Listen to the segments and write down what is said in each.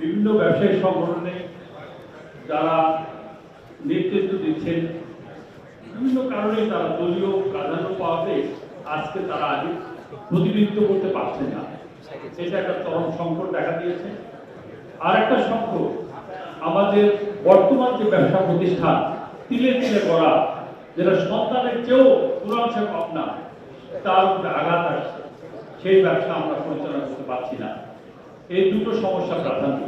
বিভিন্ন ব্যবসায়ী সংগঠনে যারা নেতৃত্ব দিচ্ছেন, বিভিন্ন কারণে তারা দলীয় প্রাধান্য পাওয়াতে আজকে তারা আগে প্রতিনিধিত্ব করতে পারছে না। এটা একটা চরম সংকট দেখা দিয়েছে। আর একটা সংকট, আমাদের বর্তমান যে ব্যবসা প্রতিষ্ঠান, তিলে তিলে করা, যেটা সন্তানের চেয়েও পুরাংশে কম তার উপরে আঘাত আসছে। সেই ব্যবসা আমরা পরিচালনা করতে পারছি না। এই দুটো সমস্যা প্রাধান্য।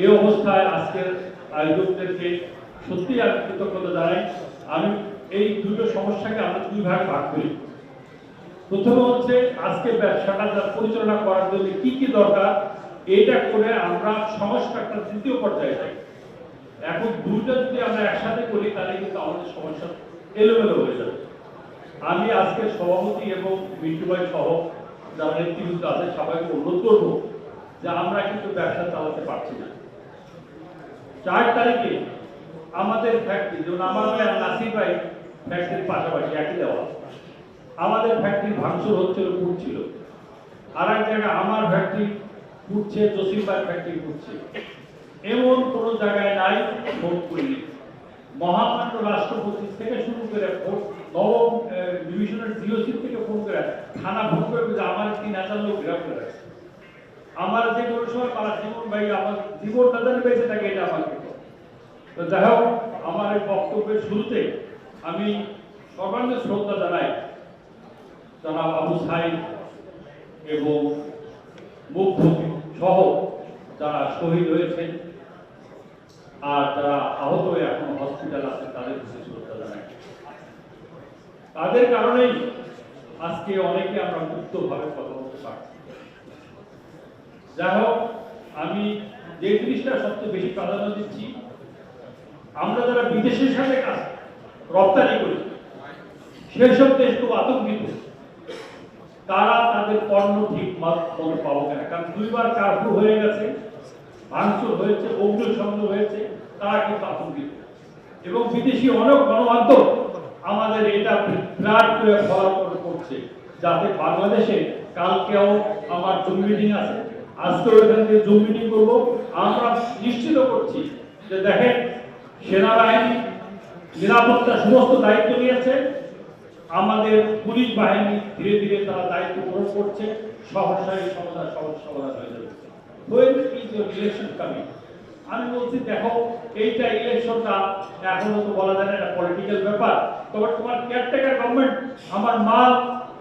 এই অবস্থায় আজকের আয়োজকদেরকে সত্যি আমি কৃতজ্ঞতা জানাই। আমি এই দুটো সমস্যাকে আমরা দুই ভাগে ভাগ করি। প্রথমে হচ্ছে আজকে ব্যবসাটা যা পরিচালনা করার জন্য কি কি দরকার, এটা করে আমরা সংস্কারটা তৃতীয় পর্যায়ে যাই। এখন দুইটা যদি আমরা একসাথে করি, তাহলে কিন্তু আমাদের সমস্যা এলোমেলো হয়ে যাবে। আমি আজকে সভাপতি এবং মিন্টু ভাই সহ যারা নেতৃবৃন্দ আছে, সবাইকে অনুরোধ করব যে আমরা কিন্তু ব্যবসা চালাতে পারছি না। চার তারিখে আমাদের ফ্যাক্টরি যেমন আমার ভাই আর নাসির ভাই ফ্যাক্টরির পাশাপাশি একই দেওয়া। আমাদের ফ্যাক্টরি ভাঙচুর হচ্ছিল, ফুটছিল। আর এক জায়গায় আমার ফ্যাক্টরি ফুটছে, জসিম ভাই ফ্যাক্টরি ফুটছে। এমন কোনো জায়গায় নাই, ভোট করিনি। মহামান্য রাষ্ট্রপতি থেকে শুরু করে নবম ডিভিশনের জিওসি থেকে ফোন করে থানা ফোন করে আমার তিন হাজার লোক গ্রেফ করে রাখছে আমার যে কোনো সময় তারা জীবন ভাই, আমার জীবন তাদের বেঁচে থাকে এটা আমার কিন্তু তো যাই হোক, আমার এই বক্তব্যের শুরুতে আমি সর্বাঙ্গ শ্রদ্ধা জানাই যারা আবু সাইদ এবং মুগ্ধ সহ যারা শহীদ হয়েছেন আর যারা আহত হয়ে এখন হসপিটাল আছে, তাদের প্রতি শ্রদ্ধা জানাই। তাদের কারণেই আজকে অনেকে আমরা মুক্তভাবে কথা বলতে পারছি। যাই হোক, আমি যে জিনিসটা সবচেয়ে বেশি প্রাধান্য দিচ্ছি, আমরা যারা বিদেশের সাথে কাজ, রপ্তানি করি সেসব দেশ খুব আতঙ্কিত। তারা তাদের পণ্য ঠিক মতো পাবো কিনা। কারণ দুইবার কার্ফু হয়ে গেছে, ভাঙচুর হয়েছে অগ্নিসংযোগ হয়েছে, তারা কিন্তু আতঙ্কিত। এবং বিদেশি অনেক গণমাধ্যম আমাদের এটা ফ্ল্যাট করে ফলো করছে, যাতে বাংলাদেশে কালকেও আমার জুম মিটিং আছে আজকেও এখান থেকে জুম মিটিং করব। আমরা নিশ্চিত করছি যে দেখেন, সেনাবাহিনী নিরাপত্তা সমস্ত দায়িত্ব নিয়েছে। আমাদের পুলিশ বাহিনী ধীরে ধীরে তারা দায়িত্ব গ্রহণ করছে। সহসাই সমাধান সহজ সমাধান হয়ে is your election আমি বলছি, দেখো, এইটা ইলেকশনটা এখনও তো বলা যায় না, এটা পলিটিক্যাল ব্যাপার। তবে তোমার কেয়ারটেকার গভর্নমেন্ট আমার মাল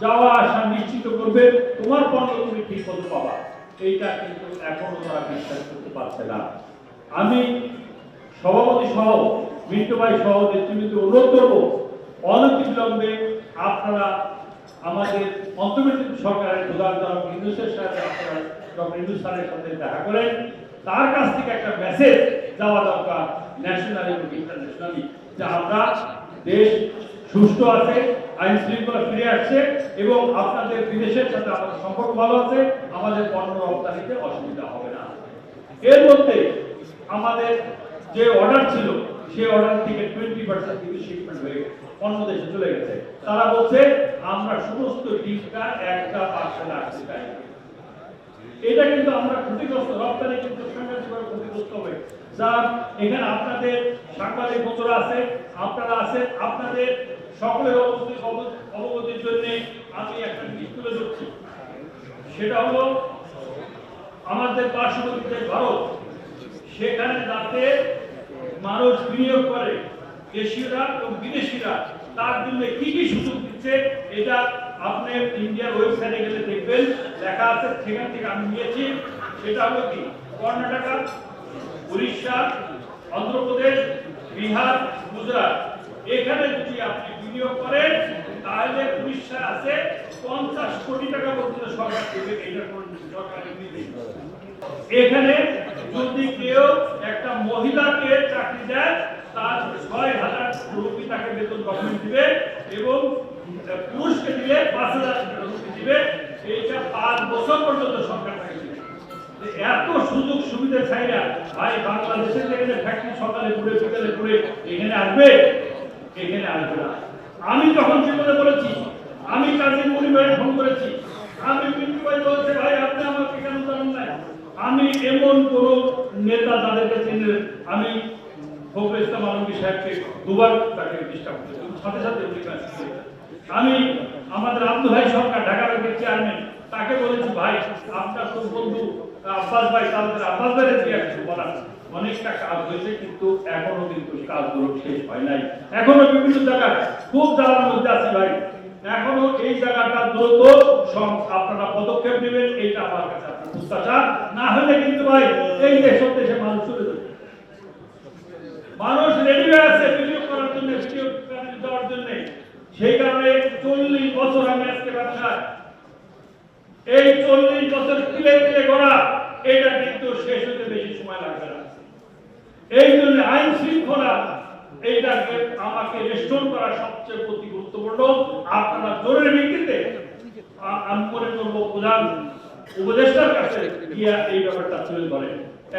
যাওয়া আসা নিশ্চিত করবে। তোমার পণ্য তুমি ঠিক মতো পাবা। এইটা কিন্তু এখনও তারা বিশ্বাস করতে পারছে না। আমি সভাপতি সহ মিন্টু ভাই সহ, নেতৃবৃন্দ অনুরোধ করব, অনতিবিলম্বে আপনারা আমাদের অন্তর্বর্তী সরকারের প্রধান জনক ইন্দুসের সাথে আপনারা ডক্টর ইন্দু সাথে দেখা করেন। তার কাছ থেকে একটা মেসেজ যাওয়া দরকার ন্যাশনাল এবং ইন্টারন্যাশনালি যে আমরা দেশ সুস্থ আছে, আইন শৃঙ্খলা ফিরে আসছে এবং আপনাদের বিদেশের সাথে আমাদের সম্পর্ক ভালো আছে, আমাদের পণ্য রপ্তানিতে অসুবিধা হবে না। এর মধ্যে আমাদের যে অর্ডার ছিল, সেই অর্ডার থেকে টোয়েন্টি পার্সেন্ট কিন্তু শিপমেন্ট হয়ে অন্য দেশে চলে গেছে। তারা বলছে, আমরা সমস্ত ডিপটা একটা পার্সেন্ট চাই এটা কিন্তু আমরা ক্ষতিগ্রস্ত, রপ্তানি কিন্তু সাংঘাতিকভাবে ক্ষতিগ্রস্ত হবে যার এখানে আপনাদের সাংবাদিক বন্ধুরা আছে, আপনারা আছেন, আপনাদের সকলের অবস্থিত অবগতির জন্য আমি একটা জিনিস তুলে ধরছি। সেটা হলো, আমাদের পার্শ্ববর্তী দেশ ভারত, সেখানে যাতে মানুষ বিনিয়োগ করে, দেশীয়রা এবং বিদেশিরা, তার জন্য কি কি সুযোগ দিচ্ছে, এটা আপনি ইন্ডিয়ার ওয়েবসাইটে গেলে দেখবেন। লেখা আছে, সেখান থেকে আমি নিয়েছি। সেটা হলো কি? কর্ণাটকা উড়িষ্যা, অন্ধ্রপ্রদেশ, বিহার, গুজরাট। এখানে যদি আপনি বিনিয়োগ করেন, তাহলে উড়িষ্যা আছে পঞ্চাশ কোটি টাকা পর্যন্ত সরকার দেবে এখানে যদি কেউ একটা মহিলাকে চাকরি দেয়, তার ছয় হাজার রুপি তাকে বেতন গভর্নমেন্ট দিবে এবং পুরুষকে দিলে পাঁচ হাজার রুপি দিবে। এইটা পাঁচ বছর পর্যন্ত সরকার এত সুযোগ সুবিধা না ভাই বাংলাদেশের যেখানে ফ্যাক্টরি সকালে ঘুরে বিকালে ঘুরে এখানে আসবে? এখানে আসবে না। আমি যখন জীবনে বলেছি আমি কাজী পরিবারে ফোন করেছি আমি মিন্টু ভাই বলছে ভাই আপনি আমাকে কেন জানান নাই আমি এমন কোন নেতা যাদেরকে চিনি না, আমি ফখরুল ইসলাম আলমগীর সাহেবকে দুবার তাকে ডিস্টার্ব করেছি। সাথে সাথে আমি আমাদের আব্দুল ভাই সরকার ঢাকা ব্যাংকের চেয়ারম্যান তাকে বলেছি, ভাই, আপনার তো বন্ধু আব্বাস ভাই তাদের আব্বাস ভাইয়ের দিয়ে কিছু বলার অনেকটা কাজ হয়েছে, কিন্তু এখনও কিন্তু কাজগুলো শেষ হয় নাই। এখনও বিভিন্ন জায়গায় খুব জ্বালার মধ্যে আছে ভাই। এখনও এই জায়গাটা দ্রুত আপনারা পদক্ষেপ নেবেন, এইটা আমার কাছে আপনার প্রত্যাশা। না হলে কিন্তু ভাই, এই দেশের দেশে মানুষ চলে যাবে। মানুষ রেডি হয়ে আছে বিনিয়োগ করার জন্য দেওয়ার জন্য। সেই কারণে চল্লিশ বছর আমি আজকে ব্যবসায় এই চল্লিশ বছর তিলে তিলে করা এটা কিন্তু শেষ হতে বেশি সময় লাগবে না। এই জন্য আইন শৃঙ্খলা, এইটাকে আমাকে রেস্টোর করা সবচেয়ে প্রতি গুরুত্বপূর্ণ। আপনারা জরুরি ভিত্তিতে আমি মনে করব প্রধান উপদেষ্টার কাছে গিয়া এই ব্যাপারটা তুলে ধরেন।